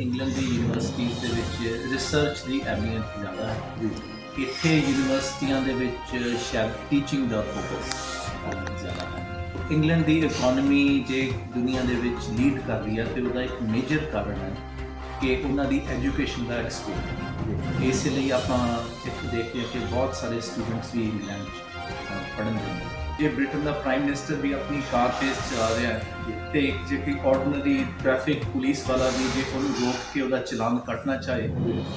England ਦੀ universities ਦੇ ਵਿੱਚ research ਦੀ ਅਹਿਮੀਅਤ ਜ਼ਿਆਦਾ ਹੈ। ਇੱਥੇ ਯੂਨੀਵਰਸਿਟੀਆਂ ਦੇ ਵਿੱਚ ਸ਼ਾਇਦ ਟੀਚਿੰਗ ਦਾ ਫੋਕਸ ਜ਼ਿਆਦਾ ਹੈ। ਇੰਗਲੈਂਡ ਦੀ ਇਕਨੋਮੀ ਜੇ ਦੁਨੀਆ ਦੇ ਵਿੱਚ ਲੀਡ ਕਰ ਰਹੀ ਹੈ ਤੇ ਉਹਦਾ ਇੱਕ ਮੇਜਰ ਕਾਰਨ ਹੈ ਕਿ ਉਹਨਾਂ ਦੀ ਐਜੂਕੇਸ਼ਨ ਦਾ ਐਕਸਪੋਜ਼ਰ ਇਸ ਲਈ ਆਪਾਂ ਇੱਥੇ ਦੇਖਦੇ ਹਾਂ ਕਿ ਬਹੁਤ ਸਾਰੇ ਸਟੂਡੈਂਟਸ ਵੀ ਇੰਗਲੈਂਡ ਪੜ੍ਹਨ ਦੇ ਨੇ। ਜੇ ਬ੍ਰਿਟਨ ਦਾ ਪ੍ਰਾਈਮ ਮਿਨਿਸਟਰ ਵੀ ਆਪਣੀ ਕਾਰ ਤੇਜ਼ ਚਲਾ ਰਿਹਾ ਹੈ, ਤੇ ਇੱਕ ਜੇ ਕੋਈ ਆਰਡੀਨਰੀ ਟ੍ਰੈਫਿਕ ਪੁਲਿਸ ਵਾਲਾ ਵੀ ਜੇ ਉਹਨੂੰ ਰੋਕ ਕੇ ਉਹਦਾ ਚਲਾਨ ਕੱਟਣਾ ਚਾਹੇ,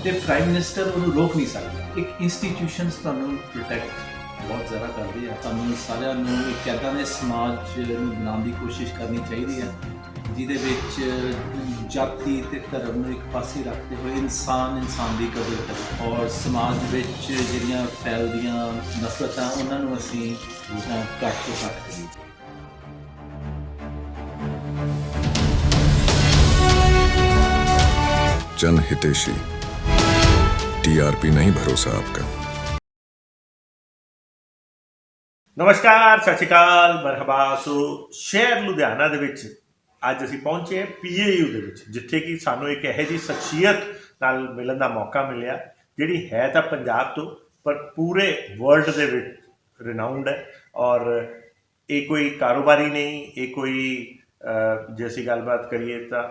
ਤੇ ਪ੍ਰਾਈਮ ਮਿਨਿਸਟਰ ਉਹਨੂੰ ਰੋਕ ਨਹੀਂ ਸਕਦਾ। ਇੱਕ ਇੰਸਟੀਟਿਊਸ਼ਨਸ ਤੁਹਾਨੂੰ ਪ੍ਰੋਟੈਕਟ ਬਹੁਤ ਜ਼ਿਆਦਾ ਕਰਦੀ ਆ ਤੁਹਾਨੂੰ ਸਾਰਿਆਂ ਨੂੰ ਇੱਕ ਇੱਦਾਂ ਦੇ ਸਮਾਜ ਨੂੰ ਬਣਾਉਣ ਦੀ ਕੋਸ਼ਿਸ਼ ਕਰਨੀ ਚਾਹੀਦੀ ਹੈ। ਜਿਹਦੇ ਵਿੱਚ ਜਾਤੀ ਤੇ ਧਰਮ ਨੂੰ ਇੱਕ ਪਾਸੇ ਰੱਖਦੇ ਹੋਏ ਇਨਸਾਨ ਇਨਸਾਨ ਦੀ ਕਦਰ ਕਰੇ ਔਰ ਸਮਾਜ ਵਿੱਚ ਜਿਹੜੀਆਂ ਫੈਲਦੀਆਂ ਨਫ਼ਰਤਾਂ ਉਹਨਾਂ ਨੂੰ ਅਸੀਂ ਅਹ, ਘੱਟ ਤੋਂ ਘੱਟ ਕਰੀਏ जन हितेशी टीआरपी नहीं भरोसा आपका ਨਮਸਕਾਰ ਸਤਿ ਸ਼੍ਰੀ ਅਕਾਲ ਮਰਹਬਾ ਸੋ ਸ਼ਹਿਰ ਲੁਧਿਆਣਾ ਦੇ ਵਿੱਚ ਅੱਜ ਅਸੀਂ ਪਹੁੰਚੇ ਹਾਂ ਪੀਏਯੂ ਦੇ ਵਿੱਚ ਜਿੱਥੇ ਕਿ ਸਾਨੂੰ ਇੱਕ ਇਹੋ ਜਿਹੀ ਸ਼ਖਸੀਅਤ ਨਾਲ ਮਿਲਣ ਦਾ ਮੌਕਾ ਮਿਲਿਆ ਜਿਹੜੀ ਹੈ ਤਾਂ ਪੰਜਾਬ ਤੋਂ ਪਰ ਪੂਰੇ ਵਰਲਡ ਦੇ ਵਿੱਚ ਰਿਨਾਊਂਡ ਹੈ ਔਰ ਇਹ ਕੋਈ ਕਾਰੋਬਾਰੀ ਨਹੀਂ ਇਹ ਕੋਈ ਅਹ, ਜੇ ਅਸੀਂ ਗੱਲਬਾਤ ਕਰੀਏ ਤਾਂ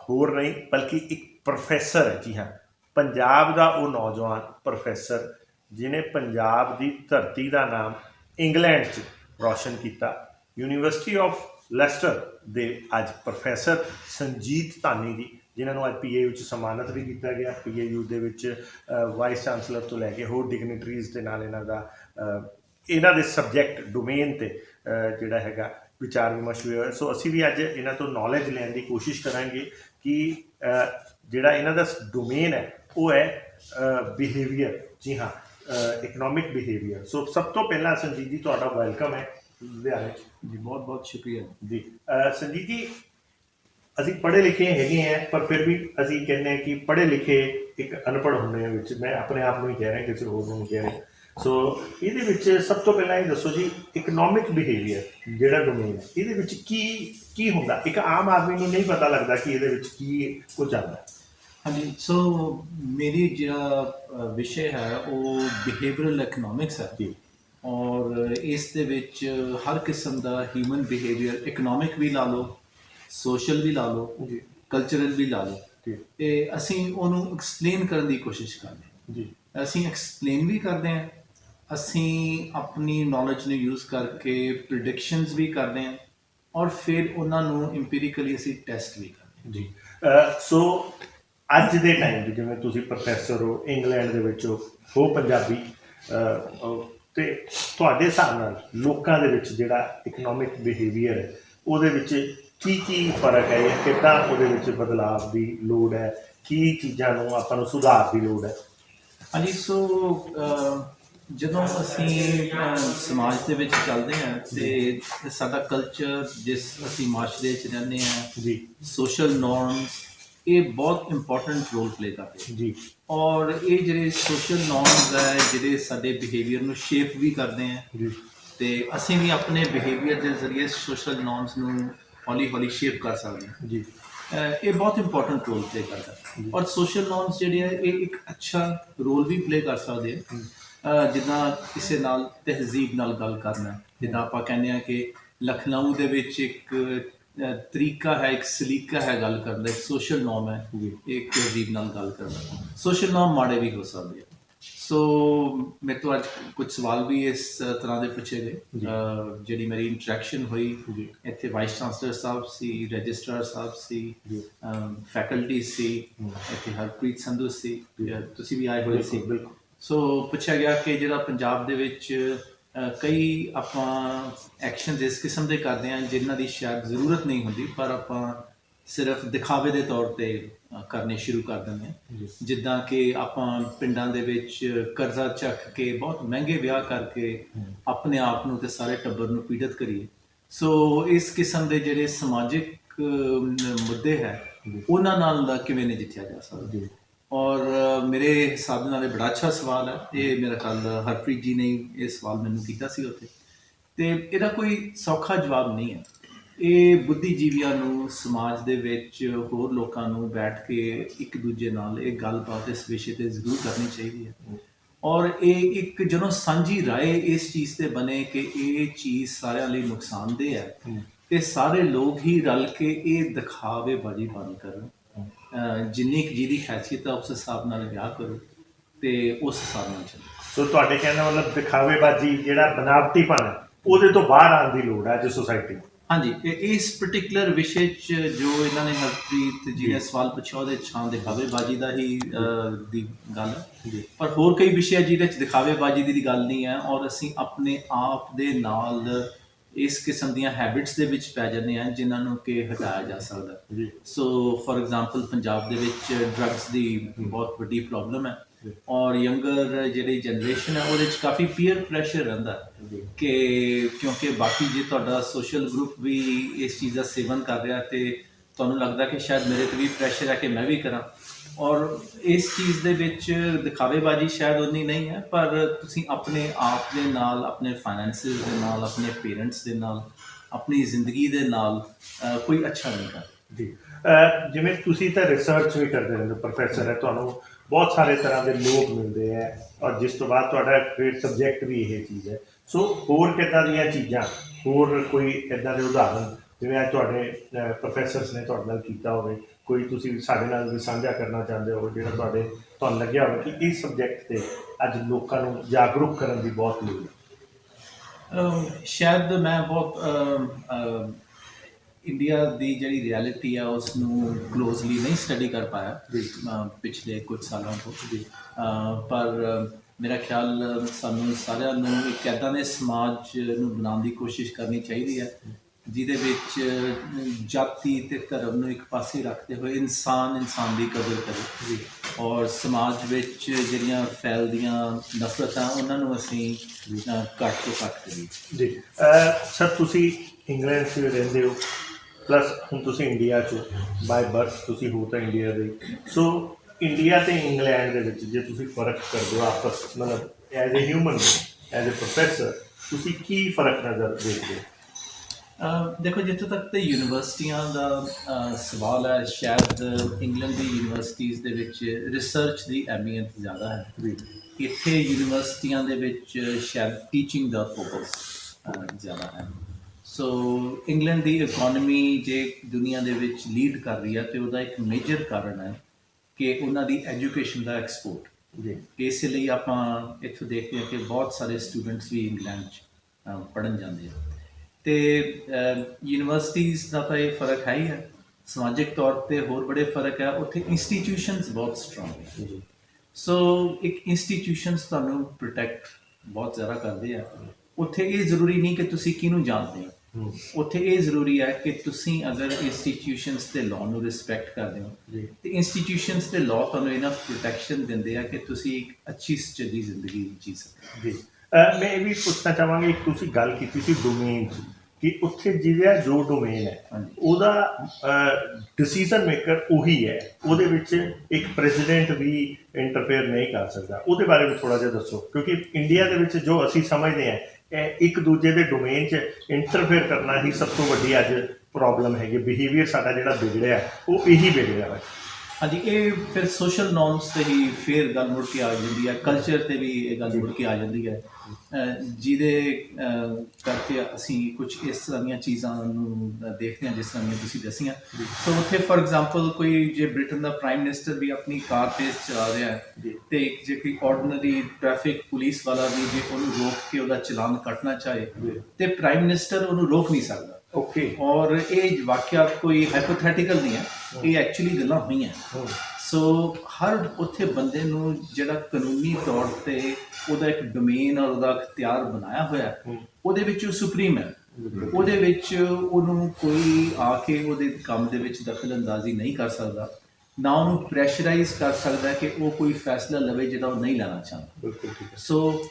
ਹੋਰ ਨਹੀਂ ਬਲਕਿ ਇੱਕ ਪ੍ਰੋਫੈਸਰ ਹੈ। ਜੀ ਹਾਂ ਪੰਜਾਬ ਦਾ ਉਹ ਨੌਜਵਾਨ ਪ੍ਰੋਫੈਸਰ ਜਿਨੇ ਪੰਜਾਬ ਦੀ ਧਰਤੀ ਦਾ ਨਾਮ ਇੰਗਲੈਂਡ 'ਚ ਰੌਸ਼ਨ ਕੀਤਾ ਯੂਨੀਵਰਸਿਟੀ ਆਫ ਲੈਸਟਰ ਦੇ ਅੱਜ ਪ੍ਰੋਫੈਸਰ ਸੰਜੀਤ ਧਾਨੀ ਜੀ, ਜਿਨ੍ਹਾਂ ਨੂੰ ਅੱਜ ਪੀਏਯੂ 'ਚ ਸਨਮਾਨਿਤ ਵੀ ਕੀਤਾ ਗਿਆ। ਪੀਏਯੂ ਦੇ ਵਿੱਚ ਵਾਈਸ ਚਾਂਸਲਰ ਤੋਂ ਲੈ ਕੇ ਹੋਰ ਡਿਗਨਿਟਰੀਜ਼ ਦੇ ਨਾਲ ਇਹਨਾਂ ਦਾ ਇਹਨਾਂ ਦੇ ਸਬਜੈਕਟ ਡੋਮੇਨ ਤੇ ਜਿਹੜਾ ਹੈਗਾ ਵਿਚਾਰ ਵਿਮਰਸ਼ ਵੀ ਹੋਇਆ। ਸੋ ਅਸੀਂ ਵੀ ਅੱਜ ਇਹਨਾਂ ਤੋਂ ਨੌਲੇਜ ਲੈਣ ਦੀ ਕੋਸ਼ਿਸ਼ ਕਰਾਂਗੇ ਕਿ ਜਿਹੜਾ ਇਹਨਾਂ ਦਾ ਡੋਮੇਨ ਹੈ, ਉਹ ਹੈ ਬਿਹੇਵੀਅਰ ਜੀ ਹਾਂ ਇਕਨੋਮਿਕ ਬਿਹੇਵੀਅਰ ਸੋ ਸਭ ਤੋਂ ਪਹਿਲਾਂ ਸੰਜੀਤ ਜੀ, ਤੁਹਾਡਾ ਵੈਲਕਮ ਹੈ। ਲੁਧਿਆਣੇ 'ਚ ਜੀ ਬਹੁਤ ਬਹੁਤ ਸ਼ੁਕਰੀਆ। ਜੀ। ਅਹ ਸੰਜੀਤ ਜੀ ਅਸੀਂ ਪੜ੍ਹੇ ਲਿਖੇ ਹੈਗੇ ਆ ਪਰ ਫਿਰ ਵੀ ਅਸੀਂ ਕਹਿੰਦੇ ਆ ਕਿ ਪੜ੍ਹੇ ਲਿਖੇ ਇੱਕ ਅਨਪੜ੍ਹ ਹੁੰਦੇ ਆ ਵਿੱਚ। ਮੈਂ ਆਪਣੇ ਆਪ ਨੂੰ ਹੀ ਕਹਿ ਰਿਹਾ ਕਿਸੇ ਹੋਰ ਨੂੰ ਨਹੀਂ ਕਹਿ ਰਿਹਾ। ਸੋ ਇਹਦੇ ਵਿੱਚ ਸਭ ਤੋਂ ਪਹਿਲਾਂ ਇਹ ਦੱਸੋ ਜੀ ਇਕਨੋਮਿਕ ਬਿਹੇਵੀਅਰ ਜਿਹੜਾ ਡੋਮੇਨ ਹੈ ਇਹਦੇ ਵਿੱਚ ਕੀ ਕੀ ਹੁੰਦਾ? ਇੱਕ ਆਮ ਆਦਮੀ ਨੂੰ ਨਹੀਂ ਪਤਾ ਲੱਗਦਾ ਕਿ ਇਹਦੇ ਵਿੱਚ ਕੀ ਕੁਝ ਆਉਂਦਾ ਹਾਂਜੀ ਸੋ ਮੇਰੀ ਜਿਹੜਾ ਵਿਸ਼ੇ ਹੈ ਉਹ ਬਿਹੇਵੀਅਰਲ ਇਕਨੋਮਿਕਸ ਹੈ। ਜੀ। ਔਰ ਇਸ ਦੇ ਵਿੱਚ ਹਰ ਕਿਸਮ ਦਾ ਹਿਊਮਨ ਬਿਹੇਵੀਅਰ ਇਕਨੋਮਿਕ ਵੀ ਲਾ ਲਓ ਸੋਸ਼ਲ ਵੀ ਲਾ ਲਓ ਜੀ। ਕਲਚਰਲ ਵੀ ਲਾ ਲਓ। ਜੀ। ਤੇ ਅਸੀਂ ਉਹਨੂੰ ਐਕਸਪਲੇਨ ਕਰਨ ਦੀ ਕੋਸ਼ਿਸ਼ ਕਰਦੇ ਹਾਂ। ਜੀ। ਅਸੀਂ ਐਕਸਪਲੇਨ ਵੀ ਕਰਦੇ ਹਾਂ। ਅਸੀਂ ਆਪਣੀ ਨੌਲੇਜ ਨੂੰ ਯੂਜ਼ ਕਰਕੇ ਪ੍ਰਿਡਿਕਸ਼ਨਸ ਵੀ ਕਰਦੇ ਹਾਂ। ਔਰ ਫਿਰ ਉਹਨਾਂ ਨੂੰ ਇੰਪੀਰੀਕਲੀ ਅਸੀਂ ਟੈਸਟ ਵੀ ਕਰਦੇ ਜੀ। ਅਹ ਸੋ ਅੱਜ ਦੇ ਟਾਈਮ ਜਿਵੇਂ ਤੁਸੀਂ ਪ੍ਰੋਫੈਸਰ ਹੋ ਇੰਗਲੈਂਡ ਦੇ ਵਿੱਚ ਹੋ ਹੋ ਪੰਜਾਬੀ ਤੇ ਤੁਹਾਡੇ ਹਿਸਾਬ ਨਾਲ ਲੋਕਾਂ ਦੇ ਵਿੱਚ ਜਿਹੜਾ ਇਕਨੋਮਿਕ ਬਿਹੇਵੀਅਰ ਹੈ ਉਹਦੇ ਵਿੱਚ ਕੀ ਕੀ ਫ਼ਰਕ ਹੈ ਜਾਂ ਕਿੱਦਾਂ ਉਹਦੇ ਵਿੱਚ ਬਦਲਾਅ ਦੀ ਲੋੜ ਹੈ? ਕੀ ਚੀਜ਼ਾਂ ਨੂੰ ਆਪਾਂ ਨੂੰ ਸੁਧਾਰ ਦੀ ਲੋੜ ਹੈ? ਹਾਂਜੀ ਸੋ ਜਦੋਂ ਅਸੀਂ ਸਮਾਜ ਦੇ ਵਿੱਚ ਚੱਲਦੇ ਹਾਂ ਤੇ ਸਾਡਾ ਕਲਚਰ ਜਿਸ ਅਸੀਂ ਮਾਸ਼ਰੇ 'ਚ ਰਹਿੰਦੇ ਹਾਂ ਜੀ। ਸੋਸ਼ਲ ਨਾਰਮਸ ਇਹ ਬਹੁਤ ਇੰਪੋਰਟੈਂਟ ਰੋਲ ਪਲੇ ਕਰਦੇ ਜੀ। ਔਰ ਇਹ ਜਿਹੜੇ ਸੋਸ਼ਲ ਨਾਰਮਸ ਹੈ ਜਿਹੜੇ ਸਾਡੇ ਬਿਹੇਵੀਅਰ ਨੂੰ ਸ਼ੇਪ ਵੀ ਕਰਦੇ ਆ ਜੀ। ਤੇ ਅਸੀਂ ਵੀ ਆਪਣੇ ਬਿਹੇਵੀਅਰ ਦੇ ਜ਼ਰੀਏ ਸੋਸ਼ਲ ਨਾਰਮਸ ਨੂੰ ਹੌਲੀ ਹੌਲੀ ਸ਼ੇਪ ਕਰ ਸਕਦੇ ਹਾਂ। ਜੀ। ਇਹ ਬਹੁਤ ਇੰਪੋਰਟੈਂਟ ਰੋਲ ਪਲੇ ਕਰਦਾ ਔਰ ਸੋਸ਼ਲ ਨਾਰਮਸ ਜਿਹੜੇ ਆ ਇਹ ਇੱਕ ਅੱਛਾ ਰੋਲ ਵੀ ਪਲੇ ਕਰ ਸਕਦੇ ਆ ਜਿੱਦਾਂ ਕਿਸੇ ਨਾਲ ਤਹਿਜ਼ੀਬ ਨਾਲ ਗੱਲ ਕਰਨਾ ਜਿੱਦਾਂ ਆਪਾਂ ਕਹਿੰਦੇ ਆ ਕਿ ਲਖਨਊ ਦੇ ਵਿੱਚ ਇੱਕ ਤਰੀਕਾ ਹੈ ਇੱਕ ਸਲੀਕਾ ਹੈ ਗੱਲ ਕਰਨ ਦਾ ਇੱਕ ਸੋਸ਼ਲ ਨਾਰਮ ਹੈ। ਇੱਕ ਤਹਿਜ਼ੀਬ ਨਾਲ ਗੱਲ ਕਰਨਾ ਸੋਸ਼ਲ ਨਾਰਮ ਮਾੜੇ ਵੀ ਹੋ ਸਕਦੇ ਆ। ਸੋ ਮੇਰੇ ਤੋਂ ਅੱਜ ਕੁਝ ਸਵਾਲ ਵੀ ਇਸ ਤਰ੍ਹਾਂ ਦੇ ਪੁੱਛੇ ਗਏ। ਜਿਹੜੀ ਮੇਰੀ ਇੰਟਰੈਕਸ਼ਨ ਹੋਈ। ਇੱਥੇ ਵਾਈਸ ਚਾਂਸਲਰ ਸਾਹਿਬ ਸੀ ਰਜਿਸਟਰਾਰ ਸਾਹਿਬ ਸੀ। ਫੈਕਲਟੀ ਸੀ ਇੱਥੇ ਹਰਪ੍ਰੀਤ ਸੰਧੂ ਸੀ। ਤੁਸੀਂ ਵੀ ਆਏ ਹੋਏ ਸੀ। ਬਿਲਕੁਲ ਸੋ ਪੁੱਛਿਆ ਗਿਆ ਕਿ ਜਿਹੜਾ ਪੰਜਾਬ ਦੇ ਵਿੱਚ ਕਈ ਆਪਾਂ ਐਕਸ਼ਨਸ ਇਸ ਕਿਸਮ ਦੇ ਕਰਦੇ ਹਾਂ ਜਿਨ੍ਹਾਂ ਦੀ ਸ਼ਾਇਦ ਜ਼ਰੂਰਤ ਨਹੀਂ ਹੁੰਦੀ ਪਰ ਆਪਾਂ ਸਿਰਫ ਦਿਖਾਵੇ ਦੇ ਤੌਰ ਤੇ ਕਰਨੇ ਸ਼ੁਰੂ ਕਰ ਦਿੰਦੇ ਹਾਂ। ਜੀ ਜਿੱਦਾਂ ਕਿ ਆਪਾਂ ਪਿੰਡਾਂ ਦੇ ਵਿੱਚ ਕਰਜ਼ਾ ਚੱਕ ਕੇ ਬਹੁਤ ਮਹਿੰਗੇ ਵਿਆਹ ਕਰਕੇ ਆਪਣੇ ਆਪ ਨੂੰ ਤੇ ਸਾਰੇ ਟੱਬਰ ਨੂੰ ਪੀੜਤ ਕਰੀਏ। ਸੋ ਇਸ ਕਿਸਮ ਦੇ ਜਿਹੜੇ ਸਮਾਜਿਕ ਮੁੱਦੇ ਹੈ ਉਹਨਾਂ ਨਾਲ ਦਾ ਕਿਵੇਂ ਨਜਿੱਠਿਆ ਜਾ ਸਕਦਾ? ਔਰ ਮੇਰੇ ਹਿਸਾਬ ਨਾਲ ਇਹ ਬੜਾ ਅੱਛਾ ਸਵਾਲ ਹੈ। ਇਹ ਮੇਰਾ ਖਿਆਲ ਹਰਪ੍ਰੀਤ ਜੀ ਨੇ ਇਹ ਸਵਾਲ ਮੈਨੂੰ ਕੀਤਾ ਸੀ ਉੱਥੇ। ਤੇ ਇਹਦਾ ਕੋਈ ਸੌਖਾ ਜਵਾਬ ਨਹੀਂ ਹੈ। ਇਹ ਬੁੱਧੀਜੀਵੀਆਂ ਨੂੰ ਸਮਾਜ ਦੇ ਵਿੱਚ ਹੋਰ ਲੋਕਾਂ ਨੂੰ ਬੈਠ ਕੇ ਇੱਕ ਦੂਜੇ ਨਾਲ ਇਹ ਗੱਲਬਾਤ ਇਸ ਵਿਸ਼ੇ ਤੇ ਜ਼ਰੂਰ ਕਰਨੀ ਚਾਹੀਦੀ ਹੈ। ਔਰ ਇਹ ਇੱਕ ਜਦੋਂ ਸਾਂਝੀ ਰਾਏ ਇਸ ਚੀਜ਼ ਤੇ ਬਣੇ ਕਿ ਇਹ ਚੀਜ਼ ਸਾਰਿਆਂ ਲਈ ਨੁਕਸਾਨਦੇਹ ਹੈ। ਤੇ ਸਾਰੇ ਲੋਕ ਹੀ ਰਲ ਕੇ ਇਹ ਦਿਖਾਵੇ ਬਾਜੀ ਬੰਦ ਕਰਨ। ਜਿੰਨੀ ਕੁ ਜਿਹਦੀ ਹੈਸੀਅਤ ਹੈ ਉਸ ਹਿਸਾਬ ਨਾਲ ਵਿਆਹ ਕਰੋ ਤੇ ਉਸ ਹਿਸਾਬ ਨਾਲ ਚੱਲੋ। ਸੋ ਤੁਹਾਡੇ ਕਹਿਣ ਦਾ ਮਤਲਬ ਦਿਖਾਵੇਬਾਜ਼ੀ ਜਿਹੜਾ ਬਨਾਵਟੀਪਨ ਹੈ ਉਹਦੇ ਤੋਂ ਬਾਹਰ ਆਉਣ ਦੀ ਲੋੜ ਹੈ ਅੱਜ ਸੋਸਾਇਟੀ ਨੂੰ? ਹਾਂਜੀ ਇਹ- ਇਸ ਪਾਰਟਿਕੂਲਰ ਵਿਸ਼ੇ 'ਚ ਜੋ ਇਹਨਾਂ ਨੇ ਹਰਪ੍ਰੀਤ ਜੀ ਨੇ ਸਵਾਲ ਪੁੱਛਿਆ ਉਹਦੇ ਛਾਂ ਦਿਖਾਵੇਬਾਜ਼ੀ ਦਾ ਹੀ ਅਹ, ਦੀ ਗੱਲ ਹੈ। ਪਰ ਹੋਰ ਕਈ ਵਿਸ਼ੇ ਆ ਜਿਹਦੇ 'ਚ ਦਿਖਾਵੇਬਾਜ਼ੀ ਦੀ ਗੱਲ ਨਹੀਂ ਹੈ ਔਰ ਅਸੀਂ ਆਪਣੇ ਆਪ ਦੇ ਨਾਲ ਇਸ ਕਿਸਮ ਦੀਆਂ ਹੈਬਿਟਸ ਦੇ ਵਿੱਚ ਪੈ ਜਾਂਦੇ ਹਾਂ ਜਿਨ੍ਹਾਂ ਨੂੰ ਕਿ ਹਟਾਇਆ ਜਾ ਸਕਦਾ। ਜੀ। ਸੋ ਫੋਰ ਐਗਜ਼ਾਮਪਲ ਪੰਜਾਬ ਦੇ ਵਿੱਚ ਡਰੱਗਸ ਦੀ ਬਹੁਤ ਵੱਡੀ ਪ੍ਰੋਬਲਮ ਹੈ। ਔਰ ਯੰਗਰ ਜਿਹੜੀ ਜਨਰੇਸ਼ਨ ਹੈ ਉਹਦੇ ਵਿੱਚ ਕਾਫੀ ਪੀਅਰ ਪ੍ਰੈਸ਼ਰ ਰਹਿੰਦਾ। ਕਿ ਕਿਉਂਕਿ ਬਾਕੀ ਜੇ ਤੁਹਾਡਾ ਸੋਸ਼ਲ ਗਰੁੱਪ ਵੀ ਇਸ ਚੀਜ਼ ਦਾ ਸੇਵਨ ਕਰ ਰਿਹਾ ਤੇ ਤੁਹਾਨੂੰ ਲੱਗਦਾ ਕਿ ਸ਼ਾਇਦ ਮੇਰੇ ਤੇ ਵੀ ਪ੍ਰੈਸ਼ਰ ਹੈ ਕਿ ਮੈਂ ਵੀ ਕਰਾਂ? ਔਰ ਇਸ ਚੀਜ਼ ਦੇ ਵਿੱਚ ਦਿਖਾਵੇਬਾਜ਼ੀ ਸ਼ਾਇਦ ਉਨੀ ਨਹੀਂ ਹੈ, ਪਰ ਤੁਸੀਂ ਆਪਣੇ ਆਪ ਦੇ ਨਾਲ, ਆਪਣੇ ਫਾਈਨੈਂਸਿਸ ਦੇ ਨਾਲ, ਆਪਣੇ ਪੇਰੈਂਟਸ ਦੇ ਨਾਲ, ਆਪਣੀ ਜ਼ਿੰਦਗੀ ਦੇ ਨਾਲ ਕੋਈ ਅੱਛਾ ਨਹੀਂ ਕਰ ਜੀ। ਜਿਵੇਂ ਤੁਸੀਂ ਤਾਂ ਰਿਸਰਚ ਵੀ ਕਰਦੇ ਰਹਿੰਦੇ ਪ੍ਰੋਫੈਸਰ ਹੈ, ਤੁਹਾਨੂੰ ਬਹੁਤ ਸਾਰੇ ਤਰ੍ਹਾਂ ਦੇ ਲੋਕ ਮਿਲਦੇ ਹੈ, ਔਰ ਜਿਸ ਤੋਂ ਬਾਅਦ ਤੁਹਾਡਾ ਫੇਵਰਟ ਸਬਜੈਕਟ ਵੀ ਇਹ ਚੀਜ਼ ਹੈ। ਸੋ ਹੋਰ ਕਿੱਦਾਂ ਦੀਆਂ ਚੀਜ਼ਾਂ? ਹੋਰ ਕੋਈ ਇਦਾਂ ਦੇ ਉਦਾਹਰਣ ਜਿਵੇਂ ਅੱਜ ਤੁਹਾਡੇ ਪ੍ਰੋਫੈਸਰਸ ਨੇ ਤੁਹਾਡੇ ਨਾਲ ਕੀਤਾ ਹੋਵੇ ਕੋਈ ਤੁਸੀਂ ਸਾਡੇ ਨਾਲ ਵੀ ਸਾਂਝਾ ਕਰਨਾ ਚਾਹੁੰਦੇ ਹੋ ਜਿਹੜਾ ਤੁਹਾਡੇ ਤੁਹਾਨੂੰ ਲੱਗਿਆ ਹੋਵੇ ਕਿ ਇਸ ਸਬਜੈਕਟ ਤੇ ਅੱਜ ਲੋਕਾਂ ਨੂੰ ਜਾਗਰੂਕ ਕਰਨ ਦੀ ਬਹੁਤ ਲੋੜ ਹੈ? ਸ਼ਾਇਦ ਮੈਂ ਬਹੁਤ ਇੰਡੀਆ ਦੀ ਜਿਹੜੀ ਰਿਐਲਿਟੀ ਆ ਉਸ ਨੂੰ ਕਲੋਜ਼ਲੀ ਨਹੀਂ ਸਟੱਡੀ ਕਰ ਪਾਇਆ ਪਿਛਲੇ ਕੁਝ ਸਾਲਾਂ ਤੋਂ। ਅਮ, ਪਰ ਮੇਰਾ ਖਿਆਲ ਸਾਨੂੰ ਸਾਰਿਆਂ ਨੂੰ ਇੱਕ ਐਦਾਂ ਦੇ ਸਮਾਜ ਨੂੰ ਬਣਾਉਣ ਦੀ ਕੋਸ਼ਿਸ਼ ਕਰਨੀ ਚਾਹੀਦੀ ਹੈ। ਜਿਹਦੇ ਵਿੱਚ ਜਾਤੀ ਤੇ ਧਰਮ ਨੂੰ ਇੱਕ ਪਾਸੇ ਰੱਖਦੇ ਹੋਏ ਇਨਸਾਨ ਇਨਸਾਨ ਦੀ ਕਦਰ ਕਰੇ। ਔਰ ਸਮਾਜ ਵਿੱਚ ਜਿਹੜੀਆਂ ਫੈਲਦੀਆਂ ਨਫ਼ਰਤਾਂ ਉਹਨਾਂ ਨੂੰ ਅਸੀਂ ਘੱਟ ਤੋਂ ਘੱਟ ਕਰੀਏ। ਜੀ। ਸਰ ਤੁਸੀਂ ਇੰਗਲੈਂਡ 'ਚ ਰਹਿੰਦੇ ਹੋ ਪਲੱਸ ਹੁਣ ਤੁਸੀਂ ਇੰਡੀਆ 'ਚ ਬਾਈ ਬਰਥ ਤੁਸੀਂ ਹੋ ਤਾਂ ਇੰਡੀਆ ਦੇ। ਸੋ ਇੰਡੀਆ ਤੇ ਇੰਗਲੈਂਡ ਦੇ ਵਿੱਚ ਜੇ ਤੁਸੀਂ ਫ਼ਰਕ ਕਰਦੇ ਹੋ ਆਪਸ ਮਤਲਬ as a human as a professor ਤੁਸੀਂ ਕੀ ਫ਼ਰਕ ਨਜ਼ਰ ਦੇਖਦੇ ਹੋ? ਦੇਖੋ ਜਿੱਥੋਂ ਤੱਕ ਤੇ ਯੂਨੀਵਰਸਿਟੀਆਂ ਦਾ ਸਵਾਲ ਹੈ ਸ਼ਾਇਦ ਇੰਗਲੈਂਡ ਦੀ ਯੂਨੀਵਰਸਿਟੀਜ਼ ਦੇ ਵਿੱਚ ਰਿਸਰਚ ਦੀ ਅਹਿਮੀਅਤ ਜ਼ਿਆਦਾ ਹੈ। ਇੱਥੇ ਯੂਨੀਵਰਸਿਟੀਆਂ ਦੇ ਵਿੱਚ ਸ਼ਾਇਦ ਟੀਚਿੰਗ ਦਾ ਫੋਕਸ ਜ਼ਿਆਦਾ ਹੈ। ਸੋ ਇੰਗਲੈਂਡ ਦੀ ਇਕਨੋਮੀ ਜੇ ਦੁਨੀਆ ਦੇ ਵਿੱਚ ਲੀਡ ਕਰ ਰਹੀ ਹੈ ਤੇ ਉਹਦਾ ਇੱਕ ਮੇਜਰ ਕਾਰਨ ਹੈ ਕਿ ਉਹਨਾਂ ਦੀ ਐਜੂਕੇਸ਼ਨ ਦਾ ਐਕਸਪੋਰਟ ਜੀ। ਇਸ ਲਈ ਆਪਾਂ ਇੱਥੋਂ ਦੇਖਦੇ ਹਾਂ ਕਿ ਬਹੁਤ ਸਾਰੇ ਸਟੂਡੈਂਟਸ ਵੀ ਇੰਗਲੈਂਡ 'ਚ ਪੜਨ ਜਾਂਦੇ ਆ। ਤੇ ਯੂਨੀਵਰਸਿਟੀਜ਼ ਦਾ ਤਾਂ ਇਹ ਫ਼ਰਕ ਹੈ ਹੀ ਹੈ। ਸਮਾਜਿਕ ਤੌਰ ਤੇ ਹੋਰ ਬੜੇ ਫ਼ਰਕ ਹੈ। ਉੱਥੇ ਇੰਸਟੀਟਿਊਸ਼ਨਸ ਬਹੁਤ ਸਟਰੋਂਗ ਹੈ ਸੋ ਇੱਕ ਇੰਸਟੀਟਿਊਸ਼ਨਸ ਤੁਹਾਨੂੰ ਪ੍ਰੋਟੈਕਟ ਬਹੁਤ ਜ਼ਿਆਦਾ ਕਰਦੇ ਆ। ਉੱਥੇ ਇਹ ਜ਼ਰੂਰੀ ਨਹੀਂ ਕਿ ਤੁਸੀਂ ਕਿਹਨੂੰ ਜਾਣਦੇ ਹੋ। ਉੱਥੇ ਇਹ ਜ਼ਰੂਰੀ ਹੈ ਕਿ ਤੁਸੀਂ ਅਗਰ ਇੰਸਟੀਟਿਊਸ਼ਨਸ ਤੇ ਲਾਅ ਨੂੰ ਰਿਸਪੈਕਟ ਕਰਦੇ ਹੋ ਤੇ ਇੰਸਟੀਟਿਊਸ਼ਨਸ ਤੇ ਲਾਅ ਤੁਹਾਨੂੰ ਇਨਫ ਪ੍ਰੋਟੈਕਸ਼ਨ ਦਿੰਦੇ ਆ ਕਿ ਤੁਸੀਂ ਇੱਕ ਅੱਛੀ ਸਟੱਡੀ ਜ਼ਿੰਦਗੀ ਜੀ ਸਕੋ। ਜੀ। ਮੈਂ ਇਹ ਵੀ ਪੁੱਛਣਾ ਚਾਹਾਂਗਾ ਇੱਕ ਤੁਸੀਂ ਗੱਲ ਕੀਤੀ ਸੀ ਡੋਮੇਨ ਦੀ। ਕਿ ਉੱਥੇ ਜਿਹੜਾ ਜੋ ਡੋਮੇਨ ਹੈ। ਉਹਦਾ ਡਿਸੀਜਨ ਮੇਕਰ ਉਹੀ ਹੈ। ਉਹਦੇ ਵਿੱਚ ਇੱਕ ਪ੍ਰੈਜ਼ੀਡੈਂਟ ਵੀ ਇੰਟਰਫੇਅਰ ਨਹੀਂ ਕਰ ਸਕਦਾ। ਉਹਦੇ ਬਾਰੇ ਵੀ ਥੋੜਾ ਜਿਹਾ ਦੱਸੋ। ਕਿਉਂਕਿ ਇੰਡੀਆ ਦੇ ਵਿੱਚ ਜੋ ਅਸੀਂ ਸਮਝਦੇ ਹਾਂ ਇਹ ਇੱਕ ਦੂਜੇ ਦੇ ਡੋਮੇਨ 'ਚ ਇੰਟਰਫੇਅਰ ਕਰਨਾ ਹੀ ਸਭ ਤੋਂ ਵੱਡੀ ਅੱਜ ਪ੍ਰੋਬਲਮ ਹੈਗੀ। ਬਿਹੇਵੀਅਰ ਸਾਡਾ ਜਿਹੜਾ ਵਿਗੜਿਆ ਉਹ ਇਹੀ ਵਿਗੜਿਆ ਹੈ ਹਾਂਜੀ ਇਹ ਫਿਰ ਸੋਸ਼ਲ ਨੋਰਮਸ ਤੇ ਹੀ ਫੇਰ ਗੱਲ ਮੁੜ ਕੇ ਆ ਜਾਂਦੀ ਹੈ ਕਲਚਰ ਤੇ ਵੀ ਇਹ ਗੱਲ ਮੁੜ ਕੇ ਆ ਜਾਂਦੀ ਹੈ। ਜਿਹਦੇ ਕਰਕੇ ਅਸੀਂ ਕੁਝ ਇਸ ਤਰ੍ਹਾਂ ਦੀਆਂ ਚੀਜ਼ਾਂ ਨੂੰ ਦੇਖਦੇ ਹਾਂ ਜਿਸ ਤਰ੍ਹਾਂ ਦੀਆਂ ਤੁਸੀਂ ਦੱਸੀਆਂ। ਸੋ ਉੱਥੇ ਫੋਰ ਐਗਜ਼ਾਮਪਲ ਕੋਈ ਜੇ ਬ੍ਰਿਟਨ ਦਾ ਪ੍ਰਾਈਮ ਮਿਨਿਸਟਰ ਵੀ ਆਪਣੀ ਕਾਰ ਤੇਜ਼ ਚਲਾ ਰਿਹਾ ਹੈ। ਤੇ ਜੇ ਕੋਈ ਆਰਡੀਨਰੀ ਟ੍ਰੈਫਿਕ ਪੁਲਿਸ ਵਾਲਾ ਵੀ ਜੇ ਉਹਨੂੰ ਰੋਕ ਕੇ ਉਹਦਾ ਚਲਾਨ ਕੱਟਣਾ ਚਾਹੇ। ਤੇ ਪ੍ਰਾਈਮ ਮਿਨਿਸਟਰ ਉਹਨੂੰ ਰੋਕ ਨਹੀਂ ਸਕਦਾ। ਓਕੇ ਔਰ ਇਹ ਵਾਕਿਆ ਕੋਈ ਹਾਈਪੋਥੈਟੀਕਲ ਨਹੀਂ ਹੈ। ਇਹ ਐਕਚੁਅਲੀ ਗੱਲਾਂ ਹੋਈਆਂ। ਸੋ ਹਰ ਉੱਥੇ ਬੰਦੇ ਨੂੰ ਜਿਹੜਾ ਕਾਨੂੰਨੀ ਤੌਰ ਤੇ ਉਹਦਾ ਇੱਕ ਡੋਮੇਨ ਔਰ ਉਹਦਾ ਅਖਤਿਆਰ ਬਣਾਇਆ ਹੋਇਆ। ਉਹਦੇ ਵਿੱਚ ਉਹ ਸੁਪਰੀਮ ਹੈ। ਉਹਦੇ ਵਿੱਚ ਉਹਨੂੰ ਕੋਈ ਆ ਕੇ ਉਹਦੇ ਕੰਮ ਦੇ ਵਿੱਚ ਦਖਲ ਅੰਦਾਜ਼ੀ ਨਹੀਂ ਕਰ ਸਕਦਾ ਨਾ ਉਹਨੂੰ ਪ੍ਰੈਸ਼ਰਾਈਜ਼ ਕਰ ਸਕਦਾ ਕਿ ਉਹ ਕੋਈ ਫੈਸਲਾ ਲਵੇ ਜਿਹੜਾ ਉਹ ਨਹੀਂ ਲੈਣਾ ਚਾਹੁੰਦਾ। ਬਿਲਕੁਲ ਠੀਕ ਹੈ। ਸੋ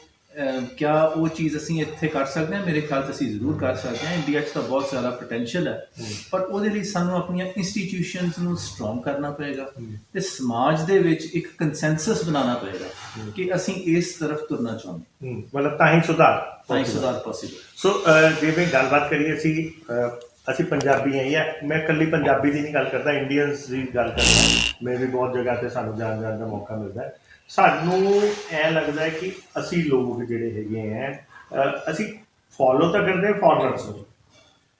ਕਿਆ ਉਹ ਚੀਜ਼ ਅਸੀਂ ਇੱਥੇ ਕਰ ਸਕਦੇ ਹਾਂ? ਮੇਰੇ ਖਿਆਲ 'ਚ ਅਸੀਂ ਜ਼ਰੂਰ ਕਰ ਸਕਦੇ ਹਾਂ। ਇੰਡੀਆ 'ਚ ਤਾਂ ਬਹੁਤ ਜ਼ਿਆਦਾ ਪੋਟੈਂਸ਼ੀਅਲ ਹੈ। ਪਰ ਉਹਦੇ ਲਈ ਸਾਨੂੰ ਆਪਣੀਆਂ ਇੰਸਟੀਟਿਊਸ਼ਨਸ ਨੂੰ ਸਟਰੋਂਗ ਕਰਨਾ ਪਏਗਾ। ਤੇ ਸਮਾਜ ਦੇ ਵਿੱਚ ਇੱਕ ਕੰਸੈਂਸਸ ਬਣਾਉਣਾ ਪਏਗਾ ਕਿ ਅਸੀਂ ਇਸ ਤਰਫ ਤੁਰਨਾ ਚਾਹੁੰਦੇ ਹੂੰ। ਮਤਲਬ ਤਾਂ ਹੀ ਸੁਧਾਰ ਤਾਂ ਹੀ ਸੁਧਾਰ ਪੋਸੀਬਲ ਸੋ ਅਹ, ਜਿਵੇਂ ਗੱਲਬਾਤ ਕਰੀਏ ਅਸੀਂ ਅਸੀਂ ਪੰਜਾਬੀ ਹਾਂ ਜਾਂ ਮੈਂ ਇਕੱਲੀ ਪੰਜਾਬੀ ਦੀ ਨਹੀਂ ਗੱਲ ਕਰਦਾ ਇੰਡੀਅਨਸ ਦੀ ਗੱਲ ਕਰਦਾ। ਮੈਂ ਵੀ ਬਹੁਤ ਜਗ੍ਹਾ ਤੇ ਸਾਨੂੰ ਜਾਣ ਜਾਣ ਦਾ ਮੌਕਾ ਮਿਲਦਾ ਹੈ। ਸਾਨੂੰ ਐ ਲੱਗਦਾ ਹੈ ਕਿ ਅਸੀਂ ਲੋਕ ਜਿਹੜੇ ਹੈਗੇ ਆ ਅਸੀਂ ਫੋਲੋ ਤਾਂ ਕਰਦੇ ਫੋਰਨਰਸ ਨੂੰ।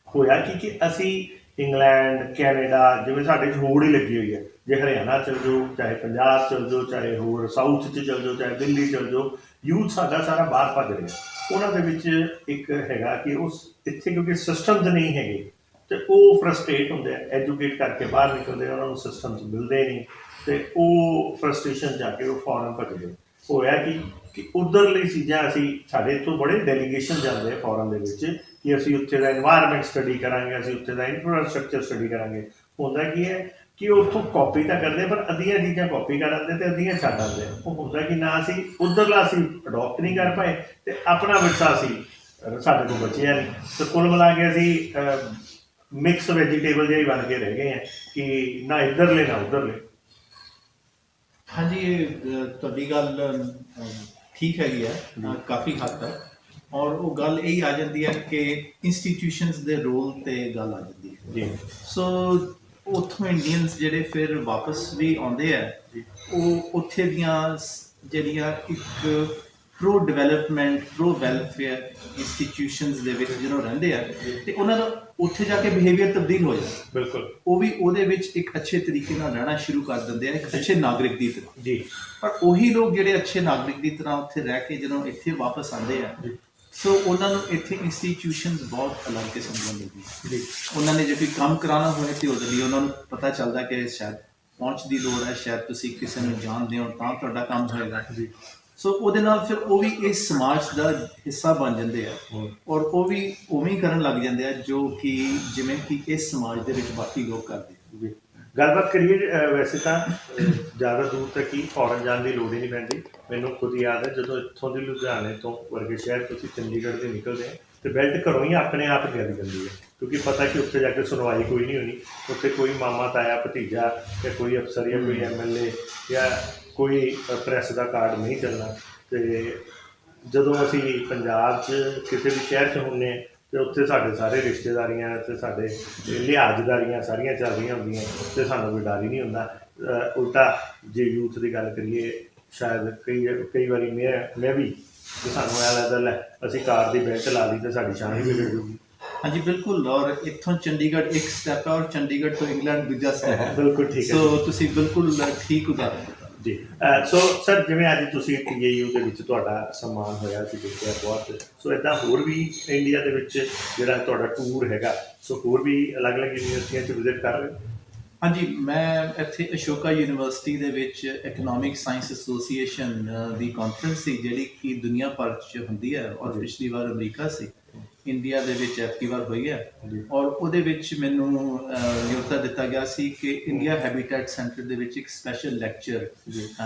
ਹੋਇਆ ਕਿ ਕਿ ਅਸੀਂ ਇੰਗਲੈਂਡ, ਕੈਨੇਡਾ ਜਿਵੇਂ ਸਾਡੇ 'ਚ ਹੋੜ ਹੀ ਲੱਗੀ ਹੋਈ ਹੈ, ਜੇ ਹਰਿਆਣਾ ਚਲ ਜਾਓ, ਚਾਹੇ ਪੰਜਾਬ ਚਲ ਜਾਓ, ਚਾਹੇ ਹੋਰ ਸਾਊਥ 'ਚ ਚਲ ਜਾਓ, ਚਾਹੇ ਦਿੱਲੀ ਚਲ ਜਾਓ ਯੂਥ ਸਾਡਾ ਸਾਰਾ ਬਾਹਰ ਭੱਜ ਰਿਹਾ। ਉਹਨਾਂ ਦੇ ਵਿੱਚ ਇੱਕ ਹੈਗਾ ਕਿ ਉਸ ਇੱਥੇ ਕਿਉਂਕਿ ਸਿਸਟਮਸ ਨਹੀਂ ਹੈਗੇ, ਤੇ ਉਹ ਫਰਸਟ੍ਰੇਟ ਹੁੰਦੇ ਆ ਐਜੂਕੇਟ ਕਰਕੇ ਬਾਹਰ ਨਿਕਲਦੇ ਉਹਨਾਂ ਨੂੰ ਸਿਸਟਮਸ ਮਿਲਦੇ ਨਹੀਂ। ਤੇ ਉਹ ਫਰਸਟ੍ਰੇਸ਼ਨ ਜਾ ਕੇ ਉਹ ਫੌਰਨ ਭੱਜ ਗਏ। ਹੋਇਆ ਕਿ ਕਿ ਉਧਰਲੀ ਚੀਜ਼ਾਂ ਅਸੀਂ, ਸਾਡੇ ਇੱਥੋਂ ਬੜੇ ਡੈਲੀਗੇਸ਼ਨ ਜਾਂਦੇ ਆ ਫੋਰਮ ਦੇ ਵਿੱਚ ਕਿ ਅਸੀਂ ਉੱਥੇ ਦਾ এনवायरमेंट ਸਟੱਡੀ ਕਰਾਂਗੇ, ਅਸੀਂ ਉੱਥੇ ਦਾ ਇਨਫਰਾਸਟ੍ਰਕਚਰ ਸਟੱਡੀ ਕਰਾਂਗੇ। ਹੁੰਦਾ ਕੀ ਹੈ ਕਿ ਉਹ ਉੱਥੋਂ ਕਾਪੀ ਤਾਂ ਕਰਦੇ, ਪਰ ਅਧੀਆਂ ਚੀਜ਼ਾਂ ਕਾਪੀ ਕਰ ਲੈਂਦੇ ਤੇ ਅਧੀਆਂ ਛੱਡ ਦਿੰਦੇ। ਉਹ ਹੁੰਦਾ ਕਿ ਨਾ ਅਸੀਂ ਉਧਰਲਾ ਅਸੀਂ ਅਡਾਪਟ ਨਹੀਂ ਕਰ ਪਾਏ ਤੇ ਆਪਣਾ ਵਿਰਸਾ ਸੀ ਸਾਡੇ ਕੋਲ ਬਚਿਆ ਨਹੀਂ। ਤੇ ਕੁੱਲ ਮਿਲਾ ਕੇ ਅਸੀਂ ਮਿਕਸ ਵੈਜੀਟੇਬਲ ਜਿਹੀ ਬਣ ਕੇ ਰਹਿ ਗਏ ਆ ਕਿ ਨਾ ਇਧਰਲੇ, ਨਾ ਉਧਰਲੇ। ਹਾਂਜੀ ਇਹ ਅ, ਤੁਹਾਡੀ ਗੱਲ ਅ, ਠੀਕ ਹੈਗੀ ਹੈ ਅ, ਕਾਫੀ ਹੱਦ ਤੱਕ। ਔਰ ਉਹ ਗੱਲ ਇਹ ਆ ਜਾਂਦੀ ਹੈ ਕਿ ਇੰਸਟੀਟਿਊਸ਼ਨਸ ਦੇ ਰੋਲ ਤੇ ਗੱਲ ਆ ਜਾਂਦੀ ਹੈ। ਜੀ। ਸੋ ਉੱਥੋਂ ਇੰਡੀਅਨਸ ਜਿਹੜੇ ਫਿਰ ਵਾਪਸ ਵੀ ਆਉਂਦੇ ਆ ਉਹ ਉੱਥੇ ਦੀਆਂ ਸ- ਜਿਹੜੀਆਂ ਇੱਕ pro development pro welfare institutions ਦੇ ਵਿੱਚ ਜਦੋਂ ਰਹਿੰਦੇ ਆ ਤੇ ਉਹਨਾਂ ਦਾ ਉੱਥੇ ਜਾ ਕੇ ਬਿਹੇਵੀਅਰ ਤਬਦੀਲ ਹੋ ਜਾਂਦਾ। ਬਿਲਕੁਲ। ਉਹ ਵੀ ਉਹਦੇ ਵਿੱਚ ਇੱਕ ਅੱਛੇ ਤਰੀਕੇ ਨਾਲ ਰਹਿਣਾ ਸ਼ੁਰੂ ਕਰ ਦਿੰਦੇ ਆ ਇੱਕ ਅੱਛੇ ਨਾਗਰਿਕ ਦੀ ਤਰ੍ਹਾਂ। ਜੀ। ਪਰ ਉਹੀ ਲੋਕ ਜਿਹੜੇ ਅੱਛੇ ਨਾਗਰਿਕ ਦੀ ਤਰ੍ਹਾਂ ਉੱਥੇ ਰਹਿ ਕੇ ਜਦੋਂ ਇੱਥੇ ਵਾਪਸ ਆਉਂਦੇ ਆ ਸੋ ਉਹਨਾਂ ਨੂੰ ਇੱਥੇ ਇੰਸਟੀਟਿਊਸ਼ਨਸ ਬਹੁਤ ਅਲੱਗ ਕਿਸਮ ਦੀਆਂ ਮਿਲਦੀਆਂ। ਜੀ। ਉਹਨਾਂ ਨੇ ਜੇ ਕੋਈ ਕੰਮ ਕਰਾਉਣਾ ਹੋਵੇ ਤੇ ਉਹਦੇ ਲਈ ਉਹਨਾਂ ਨੂੰ ਪਤਾ ਚੱਲਦਾ ਕਿ ਸ਼ਾਇਦ ਪਹੁੰਚ ਦੀ ਲੋੜ ਹੈ ਸ਼ਾਇਦ ਤੁਸੀਂ ਕਿਸੇ ਨੂੰ ਜਾਣਦੇ ਹੋ ਤਾਂ ਤੁਹਾਡਾ ਕੰਮ ਹੋਏਗਾ। ਜੀ। ਸੋ ਉਹਦੇ ਨਾਲ ਫਿਰ ਉਹ ਵੀ ਇਸ ਸਮਾਜ ਦਾ ਹਿੱਸਾ ਬਣ ਜਾਂਦੇ ਆ। ਔਰ ਉਹ ਵੀ ਉਵੇਂ ਹੀ ਕਰਨ ਲੱਗ ਜਾਂਦੇ ਆ ਜੋ ਕਿ ਜਿਵੇਂ ਕਿ ਇਸ ਸਮਾਜ ਦੇ ਵਿੱਚ ਬਾਕੀ ਲੋਕ ਕਰਦੇ ਗੱਲਬਾਤ ਕਰੀਏ ਵੈਸੇ ਤਾਂ ਜ਼ਿਆਦਾ ਦੂਰ ਤੱਕ ਹੀ ਫੌਰਨ ਜਾਣ ਦੀ ਲੋੜ ਹੀ ਨਹੀਂ ਪੈਂਦੀ। ਮੈਨੂੰ ਖੁਦ ਯਾਦ ਹੈ ਜਦੋਂ ਇੱਥੋਂ ਦੀ ਲੁਧਿਆਣੇ ਤੋਂ ਵਰਗੇ ਸ਼ਹਿਰ ਤੁਸੀਂ ਚੰਡੀਗੜ੍ਹ ਦੇ ਨਿਕਲਦੇ ਆ ਤੇ ਬੈਲਟ ਘਰੋਂ ਹੀ ਆਪਣੇ ਆਪ ਗਿਰ ਜਾਂਦੀ ਹੈ। ਕਿਉਂਕਿ ਪਤਾ ਕਿ ਉੱਥੇ ਜਾ ਕੇ ਸੁਣਵਾਈ ਕੋਈ ਨਹੀਂ ਹੋਣੀ। ਉੱਥੇ ਕੋਈ ਮਾਮਾ ਤਾਇਆ ਭਤੀਜਾ ਜਾਂ ਕੋਈ ਅਫਸਰ ਜਾਂ ਕੋਈ ਐਮਐਲਏ ਜਾਂ ਕੋਈ ਪ੍ਰੈਸ ਦਾ ਕਾਰਡ ਨਹੀਂ ਚੱਲਣਾ ਤੇ ਜਦੋਂ ਅਸੀਂ ਪੰਜਾਬ 'ਚ ਕਿਸੇ ਵੀ ਸ਼ਹਿਰ 'ਚ ਹੁੰਨੇ ਤੇ ਉੱਥੇ ਸਾਡੇ ਸਾਰੇ ਰਿਸ਼ਤੇਦਾਰੀਆਂ ਤੇ ਸਾਡੇ ਲਿਹਾਜ਼ਦਾਰੀਆਂ ਸਾਰੀਆਂ ਚੱਲ ਰਹੀਆਂ ਹੁੰਦੀਆਂ ਤੇ ਸਾਨੂੰ ਕੋਈ ਡਰ ਹੀ ਨਹੀਂ ਹੁੰਦਾ। ਉਲਟਾ ਜੇ ਯੂਥ ਦੀ ਗੱਲ ਕਰੀਏ ਸ਼ਾਇਦ ਕਈ ਕਈ ਵਾਰੀ ਮੈਂ ਮੈਂ ਵੀ ਤੇ ਸਾਨੂੰ ਐ ਲੱਗਦਾ ਲੈ ਅਸੀਂ ਕਾਰ ਦੀ ਬੈਲਟ ਲਾ ਲਈ ਤੇ ਸਾਡੀ ਸ਼ਾਨ ਹੀ ਵਿਗੜ ਜੂਗੀ। ਹਾਂਜੀ ਬਿਲਕੁਲ। ਔਰ ਇੱਥੋਂ ਚੰਡੀਗੜ੍ਹ ਇੱਕ ਸਟੈਪ ਹੈ ਔਰ ਚੰਡੀਗੜ੍ਹ ਤੋਂ ਇੰਗਲੈਂਡ ਦੂਜਾ ਸਟੈਪ ਹੈ। ਬਿਲਕੁਲ ਠੀਕ ਹੈ ਸੋ ਤੁਸੀਂ ਬਿਲਕੁਲ ਠੀਕ ਉਦਾਹਰਨ ਜੀ। ਸੋ ਸਰ ਜਿਵੇਂ ਅੱਜ ਤੁਸੀਂ ਟੀਏਯੂ ਦੇ ਵਿੱਚ ਤੁਹਾਡਾ ਸਨਮਾਨ ਹੋਇਆ ਸੀ ਦੇਖਿਆ ਬਹੁਤ। ਸੋ ਇਦਾਂ ਹੋਰ ਵੀ ਇੰਡੀਆ ਦੇ ਵਿੱਚ ਜਿਹੜਾ ਤੁਹਾਡਾ ਟੂਰ ਹੈਗਾ ਸੋ ਹੋਰ ਵੀ ਅਲੱਗ-ਅਲੱਗ ਯੂਨੀਵਰਸਿਟੀਆਂ 'ਚ ਵਿਜ਼ਿਟ ਕਰ ਰਹੇ ਹੋ? ਹਾਂਜੀ ਮੈਂ ਇੱਥੇ ਅਸ਼ੋਕਾ ਯੂਨੀਵਰਸਿਟੀ ਦੇ ਵਿੱਚ ਇਕਨੋਮਿਕ ਸਾਇੰਸ ਐਸੋਸੀਏਸ਼ਨ ਦੀ ਕਾਨਫਰੰਸ ਸੀ ਜਿਹੜੀ ਕਿ ਦੁਨੀਆ ਭਰ 'ਚ ਹੁੰਦੀ ਹੈ ਔਰ ਪਿਛਲੀ ਵਾਰ ਅਮਰੀਕਾ ਸੀ। ਇੰਡੀਆ ਦੇ ਵਿੱਚ ਐਤਕੀ ਵਾਰ ਹੋਈ ਹੈ। ਔਰ ਉਹਦੇ ਵਿੱਚ ਮੈਨੂੰ ਨਿਯੁਕਤਾ ਦਿੱਤਾ ਗਿਆ ਸੀ ਕਿ ਇੰਡੀਆ ਹੈਬਿਟੈਟ ਸੈਂਟਰ ਦੇ ਵਿੱਚ ਇੱਕ ਸਪੈਸ਼ਲ ਲੈਕਚਰ।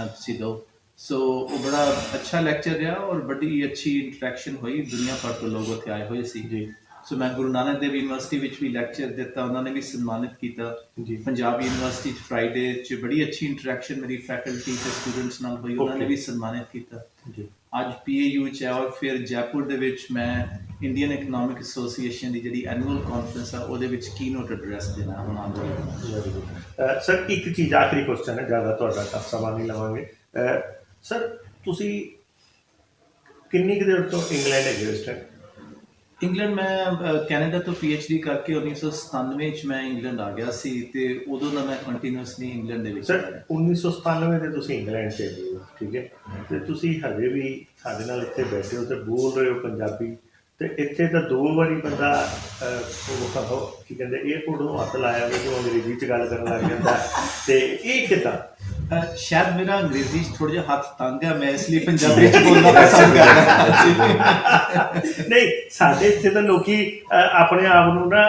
ਤੁਸੀਂ ਦਿਓ। ਸੋ ਉਹ ਬੜਾ ਅੱਛਾ ਲੈਕਚਰ ਰਿਹਾ ਔਰ ਬੜੀ ਅੱਛੀ ਇੰਟਰੈਕਸ਼ਨ ਹੋਈ। ਦੁਨੀਆ ਭਰ ਤੋਂ ਲੋਕ ਉੱਥੇ ਆਏ ਹੋਏ ਸੀ। ਜੀ। ਸੋ ਮੈਂ ਗੁਰੂ ਨਾਨਕ ਦੇਵ ਯੂਨੀਵਰਸਿਟੀ ਵਿੱਚ ਵੀ ਲੈਕਚਰ ਦਿੱਤਾ। ਉਹਨਾਂ ਨੇ ਵੀ ਸਨਮਾਨਿਤ ਕੀਤਾ। ਜੀ। ਪੰਜਾਬ ਯੂਨੀਵਰਸਿਟੀ ਚ ਫਰਾਈਡੇ ਚ ਬੜੀ ਅੱਛੀ ਇੰਟਰੈਕਸ਼ਨ ਮੇਰੀ ਫੈਕਲਟੀ ਤੇ ਸਟੂਡੈਂਟਸ ਨਾਲ ਹੋਈ। ਉਹਨਾਂ ਨੇ. ਵੀ ਸਨਮਾਨਿਤ ਕੀਤਾ। ਜੀ। ਅੱਜ ਪੀਏਯੂ ਚ ਹੈ ਔਰ ਫਿਰ ਜੈਪੁਰ ਦੇ ਵਿੱਚ ਮੈਂ ਇੰਡੀਅਨ ਇਕਨੋਮਿਕ ਐਸੋਸੀਏਸ਼ਨ ਦੀ ਜਿਹੜੀ ਐਨੂਅਲ ਕਾਨਫਰੰਸ ਆ, ਉਹਦੇ ਵਿੱਚ ਕੀਨੋਟ ਐਡਰੈਸ ਦੇਣਾ ਹੁਣ ਆਉਣ ਵਾਲੇ ਸਰ, ਇੱਕ ਚੀਜ਼, ਆਖਰੀ ਕੁਐਸਚਨ ਹੈ, ਜ਼ਿਆਦਾ ਤੁਹਾਡਾ ਤਾਂ ਸਮਾਂ ਨਹੀਂ ਲਵਾਂਗੇ। ਸਰ, ਤੁਸੀਂ ਕਿੰਨੀ ਕੁ ਦੇਰ ਤੋਂ ਇੰਗਲੈਂਡ ਹੈਗੇ ਇਸ ਟਾਈਮ ਇੰਗਲੈਂਡ ਮੈਂ ਕੈਨੇਡਾ ਤੋਂ ਪੀਐਚਡੀ ਕਰਕੇ 1997 ਚ ਮੈਂ ਇੰਗਲੈਂਡ ਆ ਗਿਆ ਸੀ ਤੇ ਉਦੋਂ ਦਾ ਮੈਂ ਕੰਟੀਨਿਊਸਲੀ ਇੰਗਲੈਂਡ ਦੇ ਵਿੱਚ ਸਰ ਰਿਹਾ 1997 ਦੇ ਤੁਸੀਂ ਇੰਗਲੈਂਡ ਚ ਹੈਗੇ ਹੋ ਠੀਕ ਹੈ? ਤੇ ਤੁਸੀਂ ਹਜੇ ਵੀ ਸਾਡੇ ਨਾਲ ਇੱਥੇ ਬੈਠੇ ਹੋ ਤੇ ਬੋਲ ਰਹੇ ਹੋ ਪੰਜਾਬੀ। ਤੇ ਇੱਥੇ ਤਾਂ ਦੋ ਵਾਰੀ ਬੰਦਾ ਉਹ ਕਹੋ ਕੀ ਕਹਿੰਦੇ 에어ਪੋਰਟ ਨੂੰ ਹੱਥ ਲਾਇਆ ਵੀ ਜੋ ਅੰਗਰੇਜ਼ੀ ਚ ਗੱਲ ਕਰਨ ਲੱਗ ਜਾਂਦਾ। ਤੇ ਇਹ ਕਿਦਾਂ? ਸ਼ਾਇਦ ਮੇਰਾ ਅੰਗਰੇਜ਼ੀ ਥੋੜਾ ਜਿਹਾ ਹੱਥ ਤੰਗ ਹੈ ਮੈਂ ਇਸ ਲਈ ਪੰਜਾਬੀ 'ਚ ਬੋਲਣਾ ਪਸੰਦ ਕਰਦਾ ਨਹੀਂ ਸਾਡੇ ਇੱਥੇ ਤਾਂ ਲੋਕੀ ਆਪਣੇ ਆਪ ਨੂੰ ਨਾ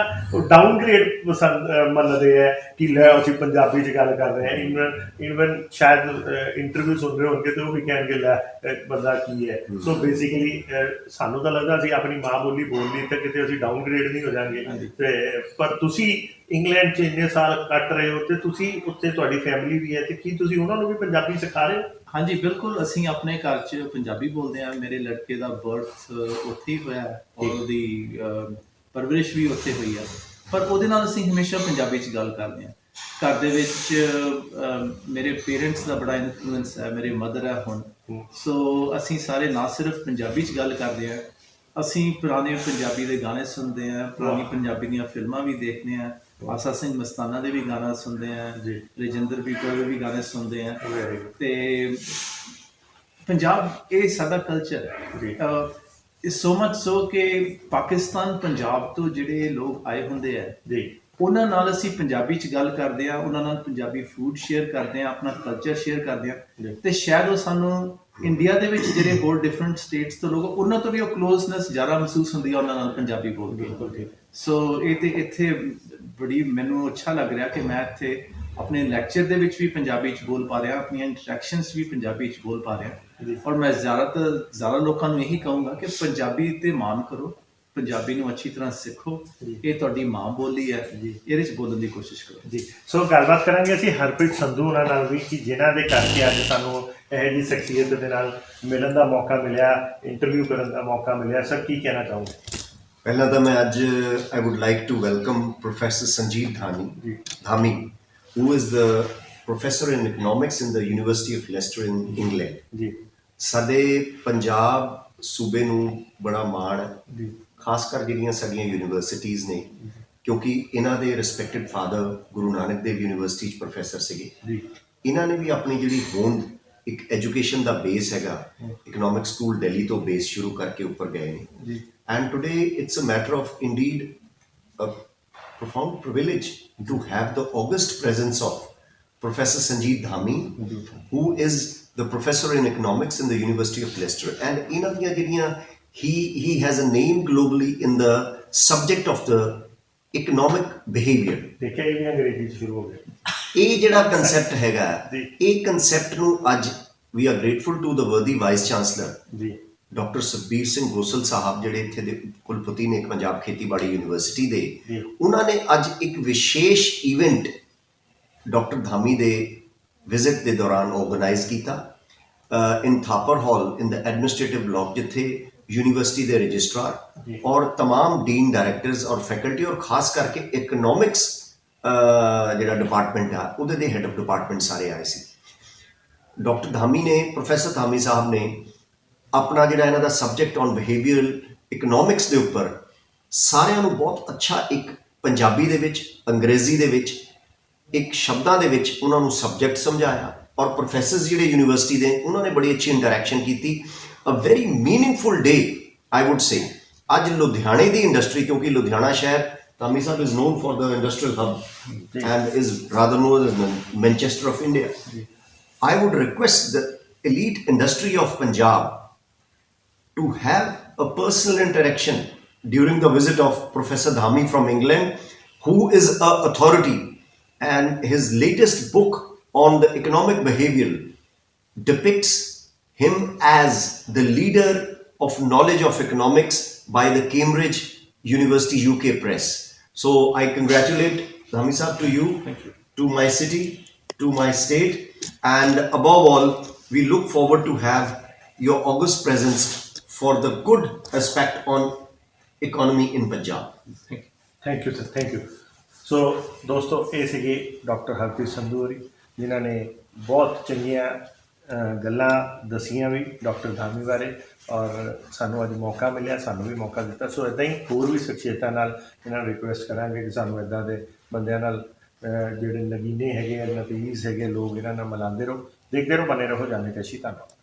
ਡਾਊਨਗ੍ਰੇਡ ਪਸੰਦ ਮੰਨਦੇ ਆ ਕਿ ਲੈ ਅਸੀਂ ਪੰਜਾਬੀ ਚ ਗੱਲ ਕਰ ਰਹੇ ਹਾਂ। ਇਵਨ ਇਵਨ ਸ਼ਾਇਦ ਇੰਟਰਵਿਊ ਸੁਣ ਰਹੇ ਹੋਣਗੇ ਤੇ ਉਹ ਵੀ ਕਹਿਣਗੇ ਲੈ ਬੰਦਾ ਕੀ ਹੈ? ਸੋ ਬੇਸਿਕਲੀ ਸਾਨੂੰ ਤਾਂ ਲੱਗਦਾ ਅਸੀਂ ਆਪਣੀ ਮਾਂ ਬੋਲੀ ਬੋਲ ਲਈ ਤਾਂ ਕਿਤੇ ਅਸੀਂ ਡਾਊਨਗ੍ਰੇਡ ਨਹੀਂ ਹੋ ਜਾਾਂਗੇ। ਤੇ ਪਰ ਤੁਸੀਂ ਇੰਗਲੈਂਡ ਚ ਇੰਨੇ ਸਾਲ ਕੱਟ ਰਹੇ ਹੋ ਤੇ ਤੁਸੀਂ ਉੱਥੇ ਤੁਹਾਡੀ ਫੈਮਿਲੀ ਵੀ ਹੈ ਤੇ ਕੀ ਤੁਸੀਂ ਉਹਨਾਂ ਨੂੰ ਵੀ ਪੰਜਾਬੀ ਸਿਖਾ ਰਹੇ ਹੋ? ਹਾਂਜੀ ਬਿਲਕੁਲ। ਅਸੀਂ ਆਪਣੇ ਘਰ 'ਚ ਪੰਜਾਬੀ ਬੋਲਦੇ ਹਾਂ। ਮੇਰੇ ਲੜਕੇ ਦਾ ਬਰਥ ਉੱਥੇ ਹੀ ਹੋਇਆ ਔਰ ਉਹਦੀ ਪਰਵਰਿਸ਼ ਵੀ ਉੱਥੇ ਹੋਈ ਹੈ। ਪਰ ਉਹਦੇ ਨਾਲ ਅਸੀਂ ਹਮੇਸ਼ਾ ਪੰਜਾਬੀ 'ਚ ਗੱਲ ਕਰਦੇ ਹਾਂ। ਘਰ ਦੇ ਵਿੱਚ ਮੇਰੇ ਪੇਰੈਂਟਸ ਦਾ ਬੜਾ ਇਨਫਲੂਐਂਸ ਹੈ ਮੇਰੇ ਮਦਰ ਹੈ ਹੁਣ। ਸੋ ਅਸੀਂ ਸਾਰੇ ਨਾ ਸਿਰਫ ਪੰਜਾਬੀ 'ਚ ਗੱਲ ਕਰਦੇ ਹਾਂ। ਅਸੀਂ ਪੁਰਾਣੇ ਪੰਜਾਬੀ ਦੇ ਗਾਣੇ ਸੁਣਦੇ ਹਾਂ ਪੁਰਾਣੀ ਪੰਜਾਬੀ ਦੀਆਂ ਫਿਲਮਾਂ ਵੀ ਦੇਖਦੇ ਹਾਂ। ਆਸਾ ਸਿੰਘ ਮਸਤਾਨਾ ਦੇ ਵੀ ਗਾਣਾ ਸੁਣਦੇ ਹਾਂ ਜੀ। ਰਜਿੰਦਰ ਪੀਪਲ ਦੇ ਵੀ ਗਾਣੇ ਸੁਣਦੇ good. ਤੇ ਪੰਜਾਬ ਇਹ ਸਾਡਾ ਕਲਚਰ। ਹੈ ਇਸ ਸੋ ਮਚ ਸੋ ਕਿ ਪਾਕਿਸਤਾਨ ਪੰਜਾਬ ਤੋਂ ਜਿਹੜੇ ਲੋਕ ਆਏ ਹੁੰਦੇ ਆ ਜੀ ਉਹਨਾਂ ਨਾਲ ਅਸੀਂ ਪੰਜਾਬੀ ਚ ਗੱਲ ਕਰਦੇ ਆ ਉਹਨਾਂ ਨਾਲ ਪੰਜਾਬੀ ਫੂਡ ਸ਼ੇਅਰ ਕਰਦੇ ਆ ਆਪਣਾ ਕਲਚਰ ਸ਼ੇਅਰ ਕਰਦੇ ਆ। ਤੇ ਸ਼ਾਇਦ ਉਹ ਸਾਨੂੰ ਇੰਡੀਆ ਦੇ ਵਿੱਚ ਜਿਹੜੇ ਹੋਰ ਡਿਫਰੈਂਟ ਸਟੇਟਸ ਤੋਂ ਲੋਕ ਉਹਨਾਂ ਤੋਂ ਵੀ ਉਹ ਕਲੋਜ਼ਨੈਸ ਜ਼ਿਆਦਾ ਮਹਿਸੂਸ ਹੁੰਦੀ ਆ ਉਹਨਾਂ ਨਾਲ ਪੰਜਾਬੀ ਬੋਲ ਕੇ ਸੋ ਇਹ ਤੇ ਇੱਥੇ ਬੜੀ ਮੈਨੂੰ ਅੱਛਾ ਲੱਗ ਰਿਹਾ ਕਿ ਮੈਂ ਇੱਥੇ ਆਪਣੇ ਲੈਕਚਰ ਦੇ ਵਿੱਚ ਵੀ ਪੰਜਾਬੀ ਚ ਬੋਲ ਪਾ ਰਿਹਾ ਆਪਣੀਆਂ ਇੰਟਰੈਕਸ਼ਨਸ ਵੀ ਪੰਜਾਬੀ ਚ ਬੋਲ ਪਾ। ਰਿਹਾ। ਔਰ ਮੈਂ ਜ਼ਿਆਦਾਤਰ ਜ਼ਿਆਦਾ ਲੋਕਾਂ ਨੂੰ ਇਹੀ ਕਹੂੰਗਾ ਕਿ ਪੰਜਾਬੀ ਤੇ ਮਾਣ ਕਰੋ ਪੰਜਾਬੀ ਨੂੰ ਅੱਛੀ ਤਰ੍ਹਾਂ ਸਿੱਖੋ। ਇਹ ਤੁਹਾਡੀ ਮਾਂ ਬੋਲੀ ਹੈ। ਜੀ। ਇਹਦੇ ਚ ਬੋਲਣ ਦੀ ਕੋਸ਼ਿਸ਼ ਕਰੋ। ਜੀ। ਸੋ ਗੱਲਬਾਤ ਕਰਾਂਗੇ ਅਸੀਂ ਹਰਪ੍ਰੀਤ ਸੰਧੂ ਉਹਨਾਂ ਨਾਲ ਵੀ ਕਿ ਜਿਨ੍ਹਾਂ ਦੇ ਕਰਕੇ ਅੱਜ ਸਾਨੂੰ ਇਹ ਜੀ ਸ਼ਖਸੀਅਤ ਦੇ ਨਾਲ ਮਿਲਣ ਦਾ ਮੌਕਾ ਮਿਲਿਆ ਇੰਟਰਵਿਊ ਕਰਨ ਦਾ ਮੌਕਾ ਮਿਲਿਆ। ਸਰ ਕੀ ਕਹਿਣਾ ਚਾਹੋਗੇ? ਪਹਿਲਾਂ ਤਾਂ ਮੈਂ ਅੱਜ I would like to welcome professor Sanjeev Dhani ji. Dhami who is the professor in economics in the University of Leicester in England. ਜੀ। ਸਾਡੇ ਪੰਜਾਬ ਸੂਬੇ ਨੂੰ ਬੜਾ ਮਾਣ ਹੈ ਜੀ। ਖਾਸ ਕਰ ਜਿਹੜੀਆਂ ਸਾਡੀਆਂ ਯੂਨੀਵਰਸਿਟੀਆਂ ਨੇ ਕਿਉਂਕਿ ਇਹਨਾਂ ਦੇ respected father Guru Nanak Dev university ਚ ਪ੍ਰੋਫੈਸਰ ਸੀਗੇ। ਜੀ। ਇਹਨਾਂ ਨੇ ਵੀ ਆਪਣੀ ਜਿਹੜੀ ਹੋਂਦ ਇੱਕ ਐਜੂਕੇਸ਼ਨ ਦਾ ਬੇਸ ਹੈਗਾ ਇਕਨੋਮਿਕ ਸਕੂਲ ਦਿੱਲੀ ਤੋਂ ਬੇਸ ਸ਼ੁਰੂ ਕਰਕੇ ਉੱਪਰ ਗਏ ਨੇ ਜੀ And today it's a matter of indeed a profound privilege to have the august presence of Professor Sanjeev Dhami, who is the professor in economics in the University of Leicester. And in ਦੀਆਂ ਜਿਹੜੀਆਂ he he has a name globally in the subject of the economic behavior. ਦੇਖਿਆ ਇਹ ਵੀ ਅੰਗਰੇਜ਼ੀ ਚ ਸ਼ੁਰੂ ਹੋ ਗਿਆ ਇਹ ਜਿਹੜਾ ਕਨਸੈਪਟ ਹੈਗਾ ਜੀ। ਇਹ ਕਨਸੈਪਟ ਨੂੰ ਅੱਜ we are grateful to the worthy vice chancellor ji doctor Sukhbir Singh Gosal Sahib ਜਿਹੜੇ ਇੱਥੇ ਦੇ ਕੁਲਪਤੀ ਨੇ ਪੰਜਾਬ ਖੇਤੀਬਾੜੀ ਯੂਨੀਵਰਸਿਟੀ ਦੇ ਜੀ। ਉਹਨਾਂ ਨੇ ਅੱਜ ਇੱਕ ਵਿਸ਼ੇਸ਼ ਇਵੈਂਟ ਡਾਕਟਰ ਧਾਮੀ ਦੇ ਵਿਜ਼ਿਟ ਦੇ ਦੌਰਾਨ ਆਰਗੇਨਾਈਜ਼ ਕੀਤਾ in Thapar hall in the administrative block ਜਿੱਥੇ ਯੂਨੀਵਰਸਿਟੀ ਦੇ ਜੀ। ਰਜਿਸਟਰਾਰ ਔਰ तमाम ਡੀਨ ਡਾਇਰੈਕਟਰਸ ਔਰ ਫੈਕਲਟੀ ਔਰ ਖਾਸ ਕਰਕੇ ਇਕਨੋਮਿਕਸ ਜਿਹੜਾ ਡਿਪਾਰਟਮੈਂਟ ਆ, ਉਹਦੇ ਦੇ ਹੈੱਡ ਆਫ ਡਿਪਾਰਟਮੈਂਟ ਸਾਰੇ ਆਏ ਸੀ। ਡਾਕਟਰ ਧਾਮੀ ਨੇ ਪ੍ਰੋਫੈਸਰ ਧਾਮੀ ਸਾਹਿਬ ਨੇ ਆਪਣਾ ਜਿਹੜਾ ਇਹਨਾਂ ਦਾ ਸਬਜੈਕਟ ਔਨ ਬਿਹੇਵੀਅਰਲ ਇਕਨੋਮਿਕਸ ਦੇ ਉੱਪਰ ਸਾਰਿਆਂ ਨੂੰ ਬਹੁਤ ਅੱਛਾ ਇੱਕ ਪੰਜਾਬੀ ਦੇ ਵਿੱਚ, ਅੰਗਰੇਜ਼ੀ ਦੇ ਵਿੱਚ, ਇੱਕ ਸ਼ਬਦਾਂ ਦੇ ਵਿੱਚ ਉਹਨਾਂ ਨੂੰ ਸਬਜੈਕਟ ਸਮਝਾਇਆ ਔਰ ਪ੍ਰੋਫੈਸਰ ਜਿਹੜੇ ਯੂਨੀਵਰਸਿਟੀ ਦੇ, ਉਹਨਾਂ ਨੇ ਬੜੀ ਅੱਛੀ ਇੰਟਰੈਕਸ਼ਨ ਕੀਤੀ। A very meaningful day I would say ਅੱਜ ਲੁਧਿਆਣੇ ਦੀ ਇੰਡਸਟਰੀ ਕਿਉਂਕਿ ਲੁਧਿਆਣਾ ਸ਼ਹਿਰ Tamisap is known for the industrial hub and is rather known as the Manchester of India. I would request the elite industry of Punjab to have a personal interaction during the visit of Professor Dhami from England, who is a authority, and his latest book on the economic behavior depicts him as the leader of knowledge of economics by the Cambridge University UK Press. So I congratulate Dhami Saab to you, to my city, to my state, and above all, we look forward to have your august presence for the good aspect on economy in Punjab. Thank you sir thank you so ਦੋਸਤੋ ਇਹ ਸੀਗੇ doctor Harpreet Sandhu ਹੋਰੀ ਜਿਨ੍ਹਾਂ ਨੇ ਬਹੁਤ ਚੰਗੀਆਂ ਅਹ, ਗੱਲਾਂ ਦਸੀਆਂ ਵੀ doctor Dhami ਬਾਰੇ ਔਰ ਸਾਨੂੰ ਅੱਜ ਮੌਕਾ ਮਿਲਿਆ, ਸਾਨੂੰ ਵੀ ਮੌਕਾ ਦਿੱਤਾ। ਸੋ ਇਦਾਂ ਹੀ ਹੋਰ ਵੀ ਸ਼ਖਸੀਅਤਾਂ ਨਾਲ ਇਹਨਾਂ ਨੂੰ ਰਿਕੁਐਸਟ ਕਰਾਂਗੇ ਕਿ ਸਾਨੂੰ ਇਦਾਂ ਦੇ ਬੰਦਿਆਂ ਨਾਲ ਜਿਹੜੇ ਨਗੀਨੇ ਹੈਗੇ ਆ, ਨਤੀਜ ਹੈਗੇ, ਲੋਕ ਇਹਨਾਂ ਨਾਲ ਮਿਲਾਉਂਦੇ ਰਹੋ, ਦੇਖਦੇ ਰਹੋ ਬਨੇ ਰਹੋ। ਜਾਣੇ ਕਸ਼ੀ ਧੰਨਵਾਦ।